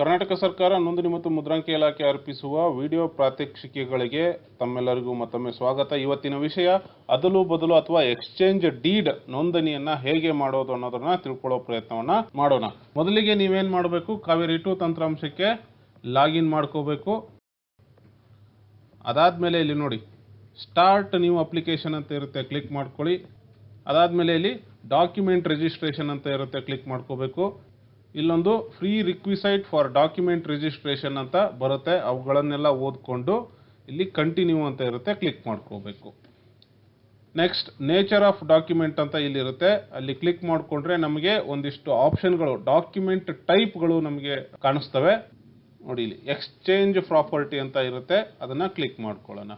ಕರ್ನಾಟಕ ಸರ್ಕಾರ ನೋಂದಣಿ ಮತ್ತು ಮುದ್ರಾಂಕ ಇಲಾಖೆ ಅರ್ಪಿಸುವ ವಿಡಿಯೋ ಪ್ರಾತ್ಯಕ್ಷಿಕೆಗಳಿಗೆ ತಮ್ಮೆಲ್ಲರಿಗೂ ಮತ್ತೊಮ್ಮೆ ಸ್ವಾಗತ. ಇವತ್ತಿನ ವಿಷಯ, ಅದಲು ಬದಲು ಅಥವಾ ಎಕ್ಸ್ಚೇಂಜ್ ಡೀಡ್ ನೋಂದಣಿಯನ್ನ ಹೇಗೆ ಮಾಡೋದು ಅನ್ನೋದನ್ನ ತಿಳ್ಕೊಳ್ಳೋ ಪ್ರಯತ್ನವನ್ನ ಮಾಡೋಣ. ಮೊದಲಿಗೆ ನೀವೇನ್ ಮಾಡಬೇಕು? ಕಾವೇರಿ ಟು ತಂತ್ರಾಂಶಕ್ಕೆ ಲಾಗಿನ್ ಮಾಡ್ಕೋಬೇಕು. ಅದಾದ್ಮೇಲೆ ಇಲ್ಲಿ ನೋಡಿ, ಸ್ಟಾರ್ಟ್ ನ್ಯೂ ಅಪ್ಲಿಕೇಶನ್ ಅಂತ ಇರುತ್ತೆ, ಕ್ಲಿಕ್ ಮಾಡ್ಕೊಳ್ಳಿ. ಅದಾದ್ಮೇಲೆ ಇಲ್ಲಿ ಡಾಕ್ಯುಮೆಂಟ್ ರಿಜಿಸ್ಟ್ರೇಷನ್ ಅಂತ ಇರುತ್ತೆ, ಕ್ಲಿಕ್ ಮಾಡ್ಕೋಬೇಕು. ಇಲ್ಲೊಂದು prerequisite for document registration ಅಂತ ಬರುತ್ತೆ. ಅವುಗಳನ್ನೆಲ್ಲ ಓದ್ಕೊಂಡು ಇಲ್ಲಿ ಕಂಟಿನ್ಯೂ ಅಂತ ಇರುತ್ತೆ. ಕ್ಲಿಕ್ ಮಾಡ್ಕೋಬೇಕು. ನೆಕ್ಸ್ಟ್ ನೇಚರ್ ಆಫ್ ಡಾಕ್ಯುಮೆಂಟ್ ಅಂತ ಇಲ್ಲಿರುತ್ತೆ. ಅಲ್ಲಿ ಕ್ಲಿಕ್ ಮಾಡಿಕೊಂಡ್ರೆ ನಮಗೆ ಒಂದಿಷ್ಟು ಆಪ್ಷನ್ಗಳು ಡಾಕ್ಯುಮೆಂಟ್ ಟೈಪ್ಗಳು ನಮಗೆ ಕಾಣಿಸ್ತವೆ. ನೋಡಿ ಇಲ್ಲಿ ಎಕ್ಸ್ಚೇಂಜ್ ಪ್ರಾಪರ್ಟಿ ಅಂತ ಇರುತ್ತೆ. ಅದನ್ನ ಕ್ಲಿಕ್ ಮಾಡ್ಕೊಳ್ಳೋಣ.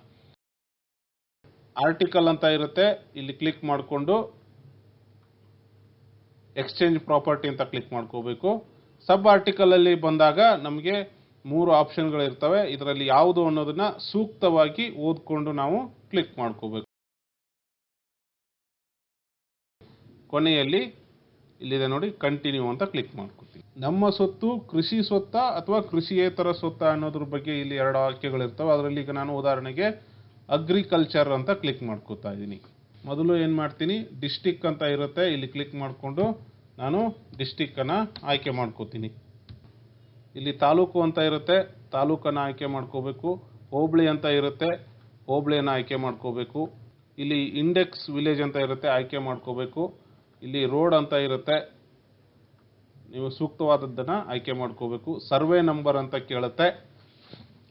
ಆರ್ಟಿಕಲ್ ಅಂತ ಇರುತ್ತೆ. ಇಲ್ಲಿ ಕ್ಲಿಕ್ ಮಾಡಿಕೊಂಡು ಎಕ್ಸ್ಚೇಂಜ್ ಪ್ರಾಪರ್ಟಿ ಅಂತ ಕ್ಲಿಕ್ ಮಾಡ್ಕೋಬೇಕು. ಸಬ್ ಆರ್ಟಿಕಲ್ ಅಲ್ಲಿ ಬಂದಾಗ ನಮಗೆ ಮೂರು ಆಪ್ಷನ್ಗಳು ಇರ್ತವೆ ಇದರಲ್ಲಿ ಯಾವುದು ಅನ್ನೋದನ್ನ ಸೂಕ್ತವಾಗಿ ಓದ್ಕೊಂಡು ನಾವು ಕ್ಲಿಕ್ ಮಾಡ್ಕೋಬೇಕು. ಕೊನೆಯಲ್ಲಿ ಇಲ್ಲಿದೆ ನೋಡಿ ಕಂಟಿನ್ಯೂ ಅಂತ ಕ್ಲಿಕ್ ಮಾಡ್ಕೊತೀವಿ ನಮ್ಮ ಸ್ವತ್ತು ಕೃಷಿ ಸ್ವತ್ತ ಅಥವಾ ಕೃಷಿಯೇತರ ಸ್ವತ್ತ ಅನ್ನೋದ್ರ ಬಗ್ಗೆ ಇಲ್ಲಿ ಎರಡು ವಾಕ್ಯಗಳು ಇರ್ತವೆ ಅದರಲ್ಲಿ ಈಗ ನಾನು ಉದಾಹರಣೆಗೆ ಅಗ್ರಿಕಲ್ಚರ್ ಅಂತ ಕ್ಲಿಕ್ ಮಾಡ್ಕೋತಾ ಇದ್ದೀನಿ. ಮೊದಲು ಏನು ಮಾಡ್ತೀನಿ ಡಿಸ್ಟಿಕ್ ಅಂತ ಇರುತ್ತೆ, ಇಲ್ಲಿ ಕ್ಲಿಕ್ ಮಾಡಿಕೊಂಡು ನಾನು ಡಿಸ್ಟಿಕ್ಕನ್ನು ಆಯ್ಕೆ ಮಾಡ್ಕೋತೀನಿ. ಇಲ್ಲಿ ತಾಲೂಕು ಅಂತ ಇರುತ್ತೆ, ತಾಲೂಕನ್ನು ಆಯ್ಕೆ ಮಾಡ್ಕೋಬೇಕು. ಹೋಬಳಿ ಅಂತ ಇರುತ್ತೆ, ಹೋಬಳಿಯನ್ನು ಆಯ್ಕೆ ಮಾಡ್ಕೋಬೇಕು. ಇಲ್ಲಿ ಇಂಡೆಕ್ಸ್ ವಿಲೇಜ್ ಅಂತ ಇರುತ್ತೆ, ಆಯ್ಕೆ ಮಾಡ್ಕೋಬೇಕು. ಇಲ್ಲಿ ರೋಡ್ ಅಂತ ಇರುತ್ತೆ, ನೀವು ಸೂಕ್ತವಾದದ್ದನ್ನು ಆಯ್ಕೆ ಮಾಡ್ಕೋಬೇಕು. ಸರ್ವೆ ನಂಬರ್ ಅಂತ ಕೇಳುತ್ತೆ.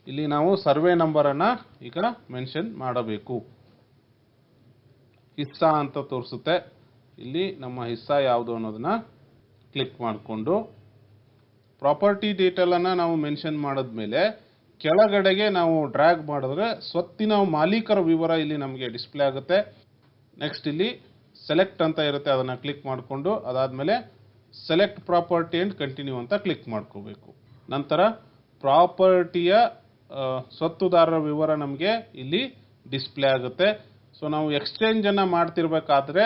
ಇಲ್ಲಿ ನಾವು ಸರ್ವೆ ನಂಬರನ್ನು ಈಗ ಮೆನ್ಷನ್ ಮಾಡಬೇಕು. ಹಿಸ್ಸಾ ಅಂತ ತೋರಿಸುತ್ತೆ. ಇಲ್ಲಿ ನಮ್ಮ ಹಿಸ್ಸಾ ಯಾವುದು ಅನ್ನೋದನ್ನ ಕ್ಲಿಕ್ ಮಾಡಿಕೊಂಡು. ಪ್ರಾಪರ್ಟಿ ಡೀಟೇಲನ್ನು ನಾವು ಮೆನ್ಷನ್ ಮಾಡಿದ್ಮೇಲೆ ಕೆಳಗಡೆಗೆ ನಾವು ಡ್ರ್ಯಾಗ್ ಮಾಡಿದ್ರೆ ಸ್ವತ್ತಿನ ಮಾಲೀಕರ ವಿವರ ಇಲ್ಲಿ ನಮಗೆ ಡಿಸ್ಪ್ಲೇ ಆಗುತ್ತೆ. ನೆಕ್ಸ್ಟ್ ಇಲ್ಲಿ ಸೆಲೆಕ್ಟ್ ಅಂತ ಇರುತ್ತೆ, ಅದನ್ನು ಕ್ಲಿಕ್ ಮಾಡಿಕೊಂಡು. ಅದಾದಮೇಲೆ ಸೆಲೆಕ್ಟ್ ಪ್ರಾಪರ್ಟಿ ಆ್ಯಂಡ್ ಕಂಟಿನ್ಯೂ ಅಂತ ಕ್ಲಿಕ್ ಮಾಡ್ಕೋಬೇಕು. ನಂತರ ಪ್ರಾಪರ್ಟಿಯ ಸ್ವತ್ತುದಾರರ ವಿವರ ನಮಗೆ ಇಲ್ಲಿ ಡಿಸ್ಪ್ಲೇ ಆಗುತ್ತೆ. ಸೊ ನಾವು ಎಕ್ಸ್ಚೇಂಜನ್ನು ಮಾಡ್ತಿರ್ಬೇಕಾದ್ರೆ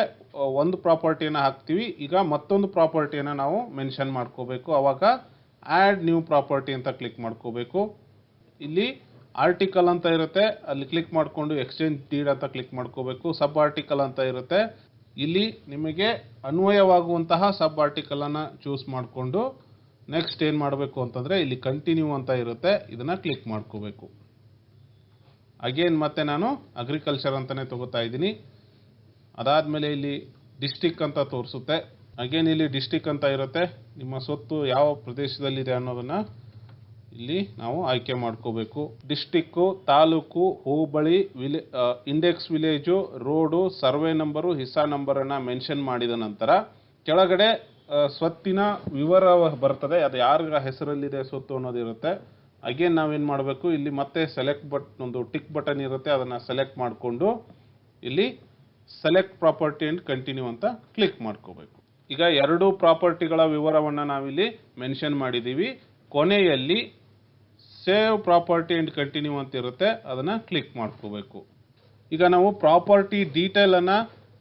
ಒಂದು ಪ್ರಾಪರ್ಟಿಯನ್ನು ಹಾಕ್ತೀವಿ. ಈಗ ಮತ್ತೊಂದು ಪ್ರಾಪರ್ಟಿಯನ್ನು ನಾವು ಮೆನ್ಷನ್ ಮಾಡ್ಕೋಬೇಕು. ಅವಾಗ ಆ್ಯಡ್ ನ್ಯೂ ಪ್ರಾಪರ್ಟಿ ಅಂತ ಕ್ಲಿಕ್ ಮಾಡ್ಕೋಬೇಕು. ಇಲ್ಲಿ ಆರ್ಟಿಕಲ್ ಅಂತ ಇರುತ್ತೆ. ಅಲ್ಲಿ ಕ್ಲಿಕ್ ಮಾಡಿಕೊಂಡು ಎಕ್ಸ್ಚೇಂಜ್ ಡೀಡ್ ಅಂತ ಕ್ಲಿಕ್ ಮಾಡ್ಕೋಬೇಕು. ಸಬ್ ಆರ್ಟಿಕಲ್ ಅಂತ ಇರುತ್ತೆ. ಇಲ್ಲಿ ನಿಮಗೆ ಅನ್ವಯವಾಗುವಂತಹ ಸಬ್ ಆರ್ಟಿಕಲ್ ಅನ್ನ ಚೂಸ್ ಮಾಡಿಕೊಂಡು ನೆಕ್ಸ್ಟ್ ಏನು ಮಾಡಬೇಕು ಅಂತಂದ್ರೆ, ಇಲ್ಲಿ ಕಂಟಿನ್ಯೂ ಅಂತ ಇರುತ್ತೆ. ಇದನ್ನ ಕ್ಲಿಕ್ ಮಾಡ್ಕೋಬೇಕು. ಅಗೇನ್ ಮತ್ತೆ ನಾನು ಅಗ್ರಿಕಲ್ಚರ್ ಅಂತಲೇ ತಗೋತಾ ಇದ್ದೀನಿ. ಅದಾದಮೇಲೆ ಇಲ್ಲಿ ಡಿಸ್ಟಿಕ್ ಅಂತ ತೋರಿಸುತ್ತೆ. ಅಗೇನ್ ಇಲ್ಲಿ ಡಿಸ್ಟಿಕ್ ಅಂತ ಇರುತ್ತೆ. ನಿಮ್ಮ ಸ್ವತ್ತು ಯಾವ ಪ್ರದೇಶದಲ್ಲಿದೆ ಅನ್ನೋದನ್ನು ಇಲ್ಲಿ ನಾವು ಆಯ್ಕೆ ಮಾಡ್ಕೋಬೇಕು. District taluk, hobli, village index village road survey number ಹಿಸ್ಸಾ ನಂಬರನ್ನು ಮೆನ್ಷನ್ ಮಾಡಿದ ನಂತರ ಕೆಳಗಡೆ ಸ್ವತ್ತಿನ ವಿವರ ಬರ್ತದೆ. ಅದು ಯಾರ ಹೆಸರಲ್ಲಿದೆ ಸ್ವತ್ತು ಅನ್ನೋದಿರುತ್ತೆ. ಅಗೇನ್ ನಾವೇನು ಮಾಡಬೇಕು? ಇಲ್ಲಿ ಮತ್ತೆ ಸೆಲೆಕ್ಟ್ ಬಟ್ ಒಂದು ಟಿಕ್ ಬಟನ್ ಇರುತ್ತೆ, ಅದನ್ನು ಸೆಲೆಕ್ಟ್ ಮಾಡಿಕೊಂಡು ಇಲ್ಲಿ ಸೆಲೆಕ್ಟ್ ಪ್ರಾಪರ್ಟಿ ಅಂಡ್ ಕಂಟಿನ್ಯೂ ಅಂತ ಕ್ಲಿಕ್ ಮಾಡ್ಕೋಬೇಕು. ಈಗ ಎರಡು ಪ್ರಾಪರ್ಟಿಗಳ ವಿವರವನ್ನು ನಾವಿಲ್ಲಿ ಮೆನ್ಷನ್ ಮಾಡಿದ್ದೀವಿ ಕೊನೆಯಲ್ಲಿ ಸೇವ್ ಪ್ರಾಪರ್ಟಿ ಅಂಡ್ ಕಂಟಿನ್ಯೂ ಅಂತ ಇರುತ್ತೆ, ಅದನ್ನು ಕ್ಲಿಕ್ ಮಾಡ್ಕೋಬೇಕು. ಈಗ ನಾವು ಪ್ರಾಪರ್ಟಿ ಡೀಟೇಲನ್ನು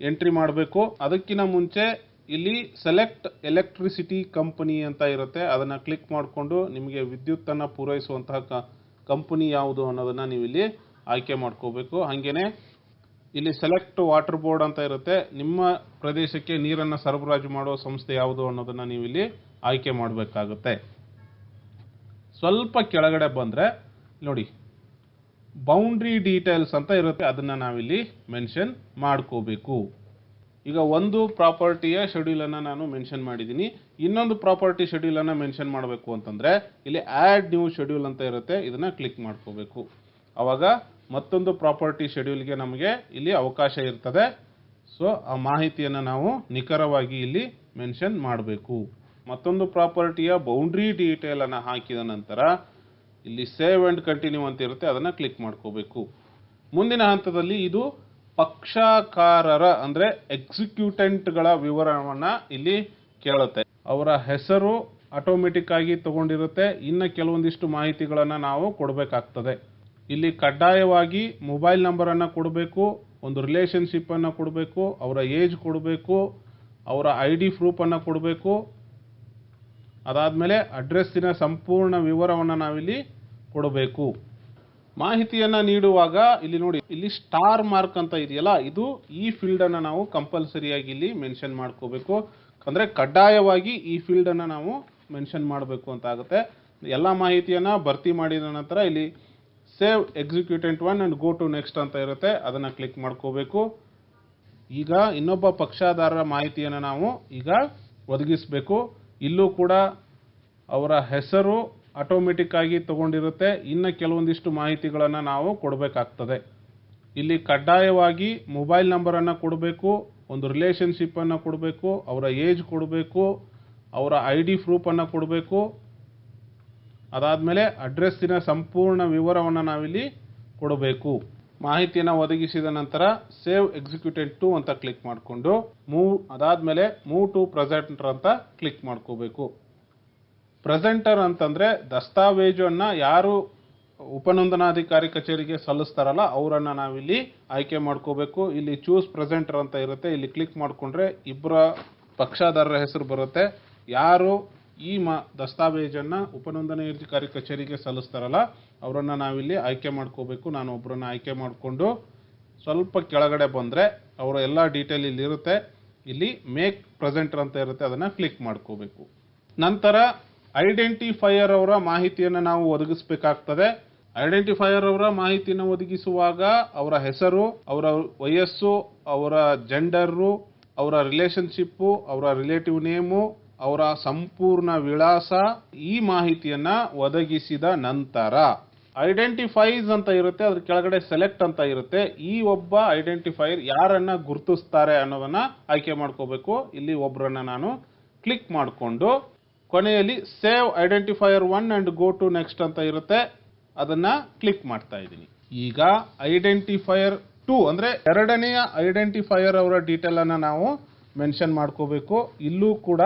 ಎಂಟ್ರಿ ಮಾಡಬೇಕು. ಅದಕ್ಕಿಂತ ಮುಂಚೆ ಇಲ್ಲಿ ಸೆಲೆಕ್ಟ್ ಎಲೆಕ್ಟ್ರಿಸಿಟಿ ಕಂಪನಿ ಅಂತ ಇರುತ್ತೆ. ಅದನ್ನು ಕ್ಲಿಕ್ ಮಾಡಿಕೊಂಡು ನಿಮಗೆ ವಿದ್ಯುತ್ತನ್ನು ಪೂರೈಸುವಂತಹ ಕ ಕಂಪನಿ ಯಾವುದು ಅನ್ನೋದನ್ನು ನೀವು ಇಲ್ಲಿ ಆಯ್ಕೆ ಮಾಡ್ಕೋಬೇಕು. ಹಾಗೇನೆ ಇಲ್ಲಿ ಸೆಲೆಕ್ಟ್ ವಾಟರ್ ಬೋರ್ಡ್ ಅಂತ ಇರುತ್ತೆ. ನಿಮ್ಮ ಪ್ರದೇಶಕ್ಕೆ ನೀರನ್ನು ಸರಬರಾಜು ಮಾಡುವ ಸಂಸ್ಥೆ ಯಾವುದು ಅನ್ನೋದನ್ನು ನೀವು ಇಲ್ಲಿ ಆಯ್ಕೆ ಮಾಡಬೇಕಾಗುತ್ತೆ. ಸ್ವಲ್ಪ ಕೆಳಗಡೆ ಬಂದರೆ, ನೋಡಿ ಬೌಂಡ್ರಿ ಡೀಟೇಲ್ಸ್ ಅಂತ ಇರುತ್ತೆ. ಅದನ್ನು ನಾವಿಲ್ಲಿ ಮೆನ್ಷನ್ ಮಾಡ್ಕೋಬೇಕು. ಈಗ ಒಂದು ಪ್ರಾಪರ್ಟಿಯ ಶೆಡ್ಯೂಲನ್ನು ನಾನು ಮೆನ್ಷನ್ ಮಾಡಿದ್ದೀನಿ ಇನ್ನೊಂದು ಪ್ರಾಪರ್ಟಿ ಶೆಡ್ಯೂಲನ್ನು ಮೆನ್ಷನ್ ಮಾಡಬೇಕು ಅಂತಂದರೆ, ಇಲ್ಲಿ ಆ್ಯಡ್ ನ್ಯೂ ಶೆಡ್ಯೂಲ್ ಅಂತ ಇರುತ್ತೆ, ಇದನ್ನು ಕ್ಲಿಕ್ ಮಾಡ್ಕೋಬೇಕು. ಆವಾಗ ಮತ್ತೊಂದು ಪ್ರಾಪರ್ಟಿ ಶೆಡ್ಯೂಲ್ಗೆ ನಮಗೆ ಇಲ್ಲಿ ಅವಕಾಶ ಇರ್ತದೆ. ಸೊ ಆ ಮಾಹಿತಿಯನ್ನು ನಾವು ನಿಖರವಾಗಿ ಇಲ್ಲಿ ಮೆನ್ಷನ್ ಮಾಡಬೇಕು. ಮತ್ತೊಂದು ಪ್ರಾಪರ್ಟಿಯ ಬೌಂಡ್ರಿ ಡೀಟೇಲನ್ನು ಹಾಕಿದ ನಂತರ, ಇಲ್ಲಿ ಸೇವ್ ಆ್ಯಂಡ್ ಕಂಟಿನ್ಯೂ ಅಂತ ಇರುತ್ತೆ, ಅದನ್ನು ಕ್ಲಿಕ್ ಮಾಡ್ಕೋಬೇಕು. ಮುಂದಿನ ಹಂತದಲ್ಲಿ ಇದು ಪಕ್ಷಕಾರರ, ಅಂದರೆ ಎಕ್ಸಿಕ್ಯೂಟೆಂಟ್ಗಳ ವಿವರವನ್ನು ಇಲ್ಲಿ ಕೇಳುತ್ತೆ. ಅವರ ಹೆಸರು ಆಟೋಮೆಟಿಕ್ ಆಗಿ ತಗೊಂಡಿರುತ್ತೆ. ಇನ್ನು ಕೆಲವೊಂದಿಷ್ಟು ಮಾಹಿತಿಗಳನ್ನು ನಾವು ಕೊಡಬೇಕಾಗ್ತದೆ. ಇಲ್ಲಿ ಕಡ್ಡಾಯವಾಗಿ ಮೊಬೈಲ್ ನಂಬರನ್ನು ಕೊಡಬೇಕು, ಒಂದು ರಿಲೇಷನ್ಶಿಪ್ಪನ್ನು ಕೊಡಬೇಕು, ಅವರ ಏಜ್ ಕೊಡಬೇಕು, ಅವರ ಐ ಡಿ ಪ್ರೂಫನ್ನು ಕೊಡಬೇಕು. ಅದಾದಮೇಲೆ ಅಡ್ರೆಸ್ಸಿನ ಸಂಪೂರ್ಣ ವಿವರವನ್ನು ನಾವಿಲ್ಲಿ ಕೊಡಬೇಕು. ಮಾಹಿತಿಯನ್ನು ನೀಡುವಾಗ ಇಲ್ಲಿ ನೋಡಿ, ಇಲ್ಲಿ ಸ್ಟಾರ್ ಮಾರ್ಕ್ ಅಂತ ಇದೆಯಲ್ಲ, ಇದು ಈ ಫೀಲ್ಡನ್ನು ನಾವು ಕಂಪಲ್ಸರಿಯಾಗಿ ಇಲ್ಲಿ ಮೆನ್ಷನ್ ಮಾಡ್ಕೋಬೇಕು. ಅಂದರೆ ಕಡ್ಡಾಯವಾಗಿ ಈ ಫೀಲ್ಡನ್ನು ನಾವು ಮೆನ್ಷನ್ ಮಾಡಬೇಕು ಅಂತ ಆಗುತ್ತೆ. ಎಲ್ಲ ಮಾಹಿತಿಯನ್ನು ಭರ್ತಿ ಮಾಡಿದ ನಂತರ ಇಲ್ಲಿ save executant one and go to next ಅಂತ ಇರುತ್ತೆ. ಅದನ್ನು ಕ್ಲಿಕ್ ಮಾಡ್ಕೋಬೇಕು. ಈಗ ಇನ್ನೊಬ್ಬ ಪಕ್ಷಾಧಾರರ ಮಾಹಿತಿಯನ್ನು ನಾವು ಈಗ ಒದಗಿಸಬೇಕು. ಇಲ್ಲೂ ಕೂಡ ಅವರ ಹೆಸರು ಆಟೋಮೆಟಿಕ್ ಆಗಿ ತಗೊಂಡಿರುತ್ತೆ. ಇನ್ನು ಕೆಲವೊಂದಿಷ್ಟು ಮಾಹಿತಿಗಳನ್ನು ನಾವು ಕೊಡಬೇಕಾಗ್ತದೆ. ಇಲ್ಲಿ ಕಡ್ಡಾಯವಾಗಿ ಮೊಬೈಲ್ ನಂಬರನ್ನು ಕೊಡಬೇಕು, ಒಂದು ರಿಲೇಷನ್ಶಿಪ್ಪನ್ನು ಕೊಡಬೇಕು, ಅವರ ಏಜ್ ಕೊಡಬೇಕು, ಅವರ ಐ ಡಿ ಪ್ರೂಫನ್ನು ಕೊಡಬೇಕು. ಅದಾದಮೇಲೆ ಅಡ್ರೆಸ್ಸಿನ ಸಂಪೂರ್ಣ ವಿವರವನ್ನು ನಾವಿಲ್ಲಿ ಕೊಡಬೇಕು. ಮಾಹಿತಿಯನ್ನು ಒದಗಿಸಿದ ನಂತರ ಸೇವ್ ಎಕ್ಸಿಕ್ಯೂಟೆಡ್ ಟು ಅಂತ ಕ್ಲಿಕ್ ಮಾಡಿಕೊಂಡು ಮೂವ್ ಅದಾದಮೇಲೆ ಮೂವ್ ಟು ಪ್ರೆಸೆಂಟರ್ ಅಂತ ಕ್ಲಿಕ್ ಮಾಡ್ಕೋಬೇಕು. ಪ್ರೆಸೆಂಟರ್ ಅಂತಂದ್ರೆ ದಸ್ತಾವೇಜನ್ನು ಯಾರು ಉಪನೋಂದನಾಧಿಕಾರಿ ಕಚೇರಿಗೆ ಸಲ್ಲಿಸ್ತಾರಲ್ಲ ಅವರನ್ನು ನಾವಿಲ್ಲಿ ಆಯ್ಕೆ ಮಾಡ್ಕೋಬೇಕು. ಇಲ್ಲಿ ಚೂಸ್ ಪ್ರೆಸೆಂಟರ್ ಅಂತ ಇರುತ್ತೆ. ಇಲ್ಲಿ ಕ್ಲಿಕ್ ಮಾಡಿಕೊಂಡ್ರೆ ಇಬ್ಬರ ಪಕ್ಷಾಧಾರರ ಹೆಸರು ಬರುತ್ತೆ. ಯಾರು ಈ ಮ ದಸ್ತಾವೇಜನ್ನು ಉಪನೋಂದನಾಧಿಕಾರಿ ಕಚೇರಿಗೆ ಸಲ್ಲಿಸ್ತಾರಲ್ಲ ಅವರನ್ನು ನಾವಿಲ್ಲಿ ಆಯ್ಕೆ ಮಾಡ್ಕೋಬೇಕು. ನಾನು ಒಬ್ಬರನ್ನ ಆಯ್ಕೆ ಮಾಡಿಕೊಂಡು ಸ್ವಲ್ಪ ಕೆಳಗಡೆ ಬಂದರೆ ಅವರ ಎಲ್ಲ ಡೀಟೇಲ್ ಇಲ್ಲಿ ಇರುತ್ತೆ. ಇಲ್ಲಿ ಮೇಕ್ ಪ್ರೆಸೆಂಟರ್ ಅಂತ ಇರುತ್ತೆ. ಅದನ್ನು ಕ್ಲಿಕ್ ಮಾಡ್ಕೋಬೇಕು. ನಂತರ ಐಡೆಂಟಿಫೈಯರ್ ಅವರ ಮಾಹಿತಿಯನ್ನು ನಾವು ಒದಗಿಸಬೇಕಾಗ್ತದೆ. ಐಡೆಂಟಿಫೈಯರ್ ಅವರ ಮಾಹಿತಿಯನ್ನು ಒದಗಿಸುವಾಗ ಅವರ ಹೆಸರು, ಅವರ ವಯಸ್ಸು, ಅವರ ಜೆಂಡರು, ಅವರ ರಿಲೇಶನ್ಶಿಪ್ಪು ಅವರ ರಿಲೇಟಿವ್ ನೇಮು, ಅವರ ಸಂಪೂರ್ಣ ವಿಳಾಸ ಈ ಮಾಹಿತಿಯನ್ನು ಒದಗಿಸಿದ ನಂತರ ಐಡೆಂಟಿಫೈಸ್ ಅಂತ ಇರುತ್ತೆ, ಅದ್ರ ಕೆಳಗಡೆ ಸೆಲೆಕ್ಟ್ ಅಂತ ಇರುತ್ತೆ. ಈ ಒಬ್ಬ ಐಡೆಂಟಿಫೈರ್ ಯಾರನ್ನ ಗುರುತಿಸ್ತಾರೆ ಅನ್ನೋದನ್ನ ಆಯ್ಕೆ ಮಾಡ್ಕೋಬೇಕು. ಇಲ್ಲಿ ಒಬ್ಬರನ್ನ ನಾನು ಕ್ಲಿಕ್ ಮಾಡಿಕೊಂಡು ಕೊನೆಯಲ್ಲಿ save identifier one and go to next ಅಂತ ಇರುತ್ತೆ. ಅದನ್ನ ಕ್ಲಿಕ್ ಮಾಡ್ತಾ ಇದ್ದೀನಿ. ಈಗ ಐಡೆಂಟಿಫೈಯರ್ ಟು ಅಂದ್ರೆ ಎರಡನೆಯ ಐಡೆಂಟಿಫೈಯರ್ ಅವರ ಡೀಟೇಲ್ ಅನ್ನ ನಾವು ಮೆನ್ಷನ್ ಮಾಡ್ಕೋಬೇಕು. ಇಲ್ಲೂ ಕೂಡ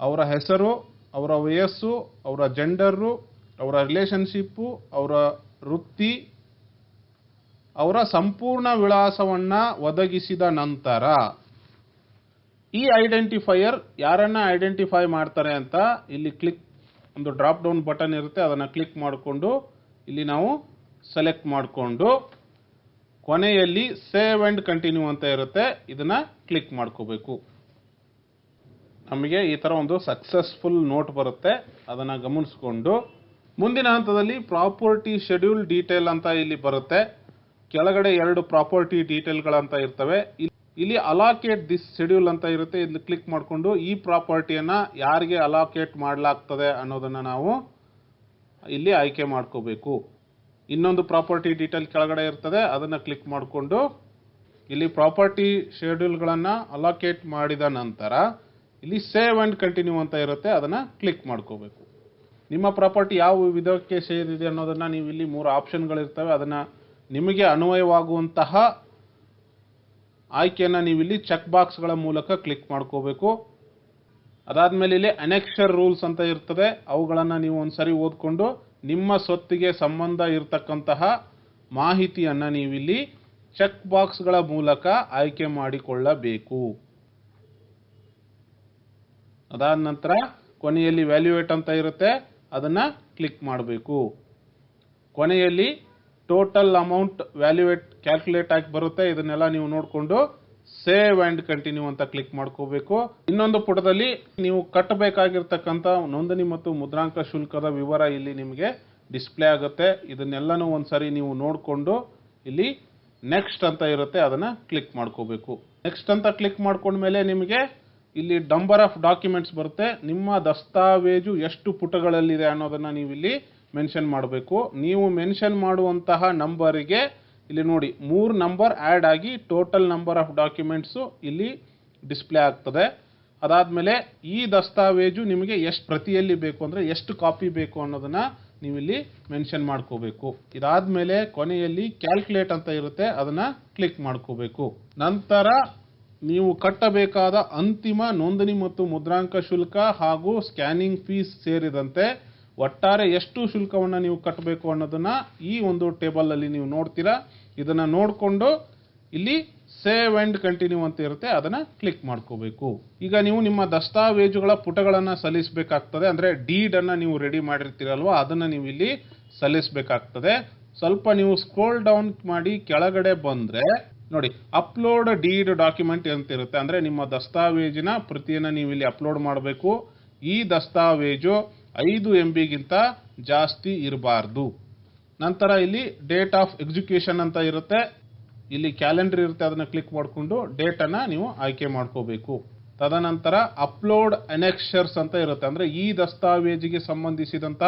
ಅವರ ಹೆಸರು, ಅವರ ವಯಸ್ಸು, ಅವರ ಜೆಂಡರು ಅವರ ರಿಲೇಷನ್ಶಿಪ್ಪು ಅವರ ವೃತ್ತಿ, ಅವರ ಸಂಪೂರ್ಣ ವಿಳಾಸವನ್ನು ಒದಗಿಸಿದ ನಂತರ ಈ ಐಡೆಂಟಿಫೈಯರ್ ಯಾರನ್ನ ಐಡೆಂಟಿಫೈ ಮಾಡ್ತಾರೆ ಅಂತ ಇಲ್ಲಿ ಕ್ಲಿಕ್ ಒಂದು ಡ್ರಾಪ್ ಡೌನ್ ಬಟನ್ ಇರುತ್ತೆ, ಅದನ್ನು ಕ್ಲಿಕ್ ಮಾಡಿಕೊಂಡು ಇಲ್ಲಿ ನಾವು ಸೆಲೆಕ್ಟ್ ಮಾಡಿಕೊಂಡು ಕೊನೆಯಲ್ಲಿ ಸೇವ್ ಅಂಡ್ ಕಂಟಿನ್ಯೂ ಅಂತ ಇರುತ್ತೆ, ಇದನ್ನ ಕ್ಲಿಕ್ ಮಾಡ್ಕೋಬೇಕು. ನಮಗೆ ಈ ಥರ ಒಂದು ಸಕ್ಸಸ್ಫುಲ್ ನೋಟ್ ಬರುತ್ತೆ, ಅದನ್ನು ಗಮನಿಸ್ಕೊಂಡು. ಮುಂದಿನ ಹಂತದಲ್ಲಿ ಪ್ರಾಪರ್ಟಿ ಶೆಡ್ಯೂಲ್ ಡೀಟೇಲ್ ಅಂತ ಇಲ್ಲಿ ಬರುತ್ತೆ. ಕೆಳಗಡೆ ಎರಡು ಪ್ರಾಪರ್ಟಿ ಡೀಟೇಲ್ಗಳಂತ ಇರ್ತವೆ. ಇಲ್ಲಿ ಅಲಾಕೇಟ್ ದಿಸ್ ಶೆಡ್ಯೂಲ್ ಅಂತ ಇರುತ್ತೆ. ಇಲ್ಲಿ ಕ್ಲಿಕ್ ಮಾಡಿಕೊಂಡು ಈ ಪ್ರಾಪರ್ಟಿಯನ್ನ ಯಾರಿಗೆ ಅಲಾಕೇಟ್ ಮಾಡಲಾಗ್ತದೆ ಅನ್ನೋದನ್ನ ನಾವು ಇಲ್ಲಿ ಆಯ್ಕೆ ಮಾಡ್ಕೋಬೇಕು. ಇನ್ನೊಂದು ಪ್ರಾಪರ್ಟಿ ಡೀಟೇಲ್ ಕೆಳಗಡೆ ಇರ್ತದೆ. ಅದನ್ನ ಕ್ಲಿಕ್ ಮಾಡಿಕೊಂಡು ಇಲ್ಲಿ ಪ್ರಾಪರ್ಟಿ ಶೆಡ್ಯೂಲ್ಗಳನ್ನು ಅಲಾಕೇಟ್ ಮಾಡಿದ ನಂತರ ಇಲ್ಲಿ ಸೇವ್ ಅಂಡ್ ಕಂಟಿನ್ಯೂ ಅಂತ ಇರುತ್ತೆ. ಅದನ್ನ ಕ್ಲಿಕ್ ಮಾಡ್ಕೋಬೇಕು. ನಿಮ್ಮ ಪ್ರಾಪರ್ಟಿ ಯಾವ ವಿಧಕ್ಕೆ ಸೇರಿದೆ ಅನ್ನೋದನ್ನ ನೀವು ಇಲ್ಲಿ ಮೂರು ಆಪ್ಷನ್ಗಳಿರ್ತವೆ ಅದನ್ನ ನಿಮಗೆ ಅನ್ವಯವಾಗುವಂತಹ ಆಯ್ಕೆಯನ್ನು ನೀವು ಇಲ್ಲಿ ಚೆಕ್ ಬಾಕ್ಸ್ಗಳ ಮೂಲಕ ಕ್ಲಿಕ್ ಮಾಡ್ಕೋಬೇಕು. ಅದಾದಮೇಲೆ ಇಲ್ಲಿ ಅನೆಕ್ಷರ್ ರೂಲ್ಸ್ ಅಂತ ಇರ್ತದೆ. ಅವುಗಳನ್ನು ನೀವು ಒಂದ್ಸರಿ ಓದ್ಕೊಂಡು ನಿಮ್ಮ ಸ್ವತ್ತಿಗೆ ಸಂಬಂಧ ಇರತಕ್ಕಂತಹ ಮಾಹಿತಿಯನ್ನು ನೀವಿಲ್ಲಿ ಚೆಕ್ ಬಾಕ್ಸ್ಗಳ ಮೂಲಕ ಆಯ್ಕೆ ಮಾಡಿಕೊಳ್ಳಬೇಕು. ಅದಾದ ನಂತರ ಕೊನೆಯಲ್ಲಿ ವ್ಯಾಲ್ಯೂಯೇಟ್ ಅಂತ ಇರುತ್ತೆ. ಅದನ್ನು ಕ್ಲಿಕ್ ಮಾಡಬೇಕು. ಕೊನೆಯಲ್ಲಿ ಟೋಟಲ್ ಅಮೌಂಟ್ ವ್ಯಾಲ್ಯೂಯೇಟ್ ಕ್ಯಾಲ್ಕುಲೇಟ್ ಆಗಿ ಬರುತ್ತೆ. ಇದನ್ನೆಲ್ಲ ನೀವು ನೋಡಿಕೊಂಡು ಸೇವ್ ಅಂಡ್ ಕಂಟಿನ್ಯೂ ಅಂತ ಕ್ಲಿಕ್ ಮಾಡ್ಕೋಬೇಕು. ಇನ್ನೊಂದು ಪುಟದಲ್ಲಿ ನೀವು ಕಟ್ಟಬೇಕಾಗಿರ್ತಕ್ಕಂಥ ನೋಂದಣಿ ಮತ್ತು ಮುದ್ರಾಂಕ ಶುಲ್ಕದ ವಿವರ ಇಲ್ಲಿ ನಿಮಗೆ ಡಿಸ್ಪ್ಲೇ ಆಗುತ್ತೆ. ಇದನ್ನೆಲ್ಲನೂ ಒಂದ್ಸರಿ ನೀವು ನೋಡಿಕೊಂಡು ಇಲ್ಲಿ ನೆಕ್ಸ್ಟ್ ಅಂತ ಇರುತ್ತೆ, ಅದನ್ನ ಕ್ಲಿಕ್ ಮಾಡ್ಕೋಬೇಕು. ನೆಕ್ಸ್ಟ್ ಅಂತ ಕ್ಲಿಕ್ ಮಾಡ್ಕೊಂಡ್ಮೇಲೆ ನಿಮಗೆ ಇಲ್ಲಿ ಡಂಬರ್ ಆಫ್ ಡಾಕ್ಯುಮೆಂಟ್ಸ್ ಬರುತ್ತೆ. ನಿಮ್ಮ ದಸ್ತಾವೇಜು ಎಷ್ಟು ಪುಟಗಳಲ್ಲಿದೆ ಅನ್ನೋದನ್ನ ನೀವು ಇಲ್ಲಿ ಮೆನ್ಷನ್ ಮಾಡಬೇಕು. ನೀವು ಮೆನ್ಷನ್ ಮಾಡುವಂತಹ ನಂಬರಿಗೆ ಇಲ್ಲಿ ನೋಡಿ, ಮೂರು ನಂಬರ್ ಆ್ಯಡ್ ಆಗಿ ಟೋಟಲ್ ನಂಬರ್ ಆಫ್ ಡಾಕ್ಯುಮೆಂಟ್ಸು ಇಲ್ಲಿ ಡಿಸ್ಪ್ಲೇ ಆಗ್ತದೆ. ಅದಾದಮೇಲೆ ಈ ದಸ್ತಾವೇಜು ನಿಮಗೆ ಎಷ್ಟು ಪ್ರತಿಯಲ್ಲಿ ಬೇಕು ಅಂದರೆ ಎಷ್ಟು ಕಾಪಿ ಬೇಕು ಅನ್ನೋದನ್ನು ನೀವು ಇಲ್ಲಿ ಮೆನ್ಷನ್ ಮಾಡ್ಕೋಬೇಕು. ಇದಾದ್ಮೇಲೆ ಕೊನೆಯಲ್ಲಿ ಕ್ಯಾಲ್ಕುಲೇಟ್ ಅಂತ ಇರುತ್ತೆ, ಅದನ್ನು ಕ್ಲಿಕ್ ಮಾಡ್ಕೋಬೇಕು. ನಂತರ ನೀವು ಕಟ್ಟಬೇಕಾದ ಅಂತಿಮ ನೋಂದಣಿ ಮತ್ತು ಮುದ್ರಾಂಕ ಶುಲ್ಕ ಹಾಗೂ ಸ್ಕ್ಯಾನಿಂಗ್ ಫೀಸ್ ಸೇರಿದಂತೆ ಒಟ್ಟಾರೆ ಎಷ್ಟು ಶುಲ್ಕವನ್ನು ನೀವು ಕಟ್ಟಬೇಕು ಅನ್ನೋದನ್ನು ಈ ಒಂದು ಟೇಬಲಲ್ಲಿ ನೀವು ನೋಡ್ತೀರಾ. ಇದನ್ನು ನೋಡಿಕೊಂಡು ಇಲ್ಲಿ ಸೇವ್ ಆ್ಯಂಡ್ ಕಂಟಿನ್ಯೂ ಅಂತ ಇರುತ್ತೆ, ಅದನ್ನು ಕ್ಲಿಕ್ ಮಾಡ್ಕೋಬೇಕು. ಈಗ ನೀವು ನಿಮ್ಮ ದಸ್ತಾವೇಜುಗಳ ಪುಟಗಳನ್ನು ಸಲ್ಲಿಸಬೇಕಾಗ್ತದೆ, ಅಂದರೆ ಡೀಡನ್ನು ನೀವು ರೆಡಿ ಮಾಡಿರ್ತೀರಲ್ವ, ಅದನ್ನು ನೀವು ಇಲ್ಲಿ ಸಲ್ಲಿಸಬೇಕಾಗ್ತದೆ. ಸ್ವಲ್ಪ ನೀವು ಸ್ಕ್ರೋಲ್ ಡೌನ್ ಮಾಡಿ ಕೆಳಗಡೆ ಬಂದರೆ, ನೋಡಿ, ಅಪ್ಲೋಡ್ ಡೀಡ್ ಡಾಕ್ಯುಮೆಂಟ್ ಅಂತ ಇರುತ್ತೆ, ಅಂದರೆ ನಿಮ್ಮ ದಸ್ತಾವೇಜಿನ ಪ್ರತಿಯನ್ನು ನೀವು ಇಲ್ಲಿ ಅಪ್ಲೋಡ್ ಮಾಡಬೇಕು. ಈ ದಸ್ತಾವೇಜು ಐದು ಎಂ ಬಿಗಿಂತ ಜಾಸ್ತಿ ಇರಬಾರ್ದು. ನಂತರ ಇಲ್ಲಿ ಡೇಟ್ ಆಫ್ ಎಕ್ಸಿಕ್ಯೂಷನ್ ಅಂತ ಇರುತ್ತೆ. ಇಲ್ಲಿ ಕ್ಯಾಲೆಂಡರ್ ಇರುತ್ತೆ, ಅದನ್ನ ಕ್ಲಿಕ್ ಮಾಡಿಕೊಂಡು ಡೇಟನ್ನು ನೀವು ಆಯ್ಕೆ ಮಾಡ್ಕೋಬೇಕು. ತದನಂತರ ಅಪ್ಲೋಡ್ ಅನೆಕ್ಷರ್ಸ್ ಅಂತ ಇರುತ್ತೆ. ಅಂದ್ರೆ ಈ ದಸ್ತಾವೇಜಿಗೆ ಸಂಬಂಧಿಸಿದಂತ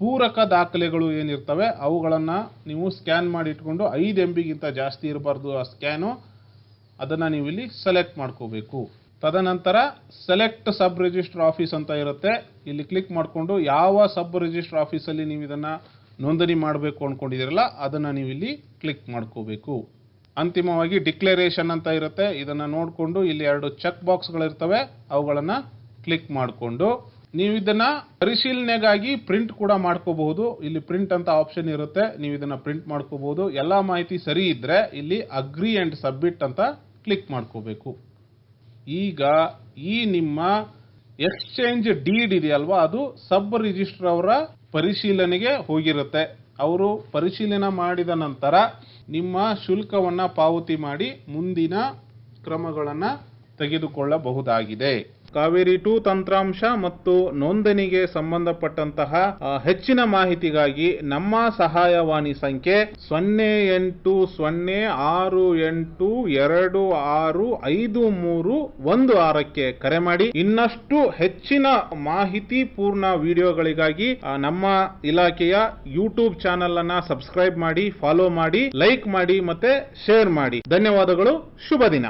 ಪೂರಕ ದಾಖಲೆಗಳು ಏನಿರ್ತವೆ, ಅವುಗಳನ್ನು ನೀವು ಸ್ಕ್ಯಾನ್ ಮಾಡಿ ಇಟ್ಕೊಂಡು ಐದು ಎಂ ಬಿಗಿಂತ ಜಾಸ್ತಿ ಇರಬಾರ್ದು ಆ ಸ್ಕ್ಯಾನು ಅದನ್ನ ನೀವು ಇಲ್ಲಿ ಸೆಲೆಕ್ಟ್ ಮಾಡ್ಕೋಬೇಕು. ತದನಂತರ ಸೆಲೆಕ್ಟ್ ಸಬ್ ರಿಜಿಸ್ಟರ್ ಆಫೀಸ್ ಅಂತ ಇರುತ್ತೆ. ಇಲ್ಲಿ ಕ್ಲಿಕ್ ಮಾಡಿಕೊಂಡು ಯಾವ ಸಬ್ ರಿಜಿಸ್ಟರ್ ಆಫೀಸಲ್ಲಿ ನೀವು ಇದನ್ನ ನೋಂದಣಿ ಮಾಡಬೇಕು ಅನ್ಕೊಂಡಿದ್ದೀರಲ್ಲ, ಅದನ್ನ ನೀವು ಇಲ್ಲಿ ಕ್ಲಿಕ್ ಮಾಡ್ಕೋಬೇಕು. ಅಂತಿಮವಾಗಿ ಡಿಕ್ಲರೇಷನ್ ಅಂತ ಇರುತ್ತೆ. ಇದನ್ನ ನೋಡಿಕೊಂಡು ಇಲ್ಲಿ ಎರಡು ಚೆಕ್ ಬಾಕ್ಸ್ಗಳಿರ್ತವೆ ಅವುಗಳನ್ನ ಕ್ಲಿಕ್ ಮಾಡಿಕೊಂಡು. ನೀವು ಇದನ್ನ ಪರಿಶೀಲನೆಗಾಗಿ ಪ್ರಿಂಟ್ ಕೂಡ ಮಾಡ್ಕೋಬಹುದು. ಇಲ್ಲಿ ಪ್ರಿಂಟ್ ಅಂತ ಆಪ್ಷನ್ ಇರುತ್ತೆ. ನೀವು ಇದನ್ನ ಪ್ರಿಂಟ್ ಮಾಡ್ಕೋಬಹುದು. ಎಲ್ಲಾ ಮಾಹಿತಿ ಸರಿ ಇದ್ದರೆ ಇಲ್ಲಿ ಅಗ್ರಿ ಅಂಡ್ ಸಬ್ಮಿಟ್ ಅಂತ ಕ್ಲಿಕ್ ಮಾಡ್ಕೋಬೇಕು. ಈಗ ಈ ನಿಮ್ಮ ಎಕ್ಸ್ಚೇಂಜ್ ಡೀಡ್ ಇದೆಯಲ್ವಾ? ಅದು ಸಬ್ ರಿಜಿಸ್ಟರ್ ಅವರ ಪರಿಶೀಲನೆಗೆ ಹೋಗಿರುತ್ತೆ. ಅವರು ಪರಿಶೀಲನೆ ಮಾಡಿದ ನಂತರ ನಿಮ್ಮ ಶುಲ್ಕವನ್ನ ಪಾವತಿ ಮಾಡಿ ಮುಂದಿನ ಕ್ರಮಗಳನ್ನ ತೆಗೆದುಕೊಳ್ಳಬಹುದಾಗಿದೆ. ಕಾವೇರಿ ಟು ತಂತ್ರಾಂಶ ಮತ್ತು ನೋಂದಣಿಗೆ ಸಂಬಂಧಪಟ್ಟಂತಹ ಹೆಚ್ಚಿನ ಮಾಹಿತಿಗಾಗಿ ನಮ್ಮ ಸಹಾಯವಾಣಿ ಸಂಖ್ಯೆ ಸೊನ್ನೆ ಎಂಟು ಸೊನ್ನೆ ಆರು ಎಂಟು ಎರಡು ಆರು ಐದು ಮೂರು ಒಂದು ಆರಕ್ಕೆ ಕರೆ ಮಾಡಿ. ಇನ್ನಷ್ಟು ಹೆಚ್ಚಿನ ಮಾಹಿತಿ ಪೂರ್ಣ ವಿಡಿಯೋಗಳಿಗಾಗಿ ನಮ್ಮ ಇಲಾಖೆಯ ಯೂಟ್ಯೂಬ್ ಚಾನೆಲ್ ಅನ್ನ ಸಬ್ಸ್ಕ್ರೈಬ್ ಮಾಡಿ, ಫಾಲೋ ಮಾಡಿ, ಲೈಕ್ ಮಾಡಿ ಮತ್ತೆ ಶೇರ್ ಮಾಡಿ. ಧನ್ಯವಾದಗಳು, ಶುಭ ದಿನ.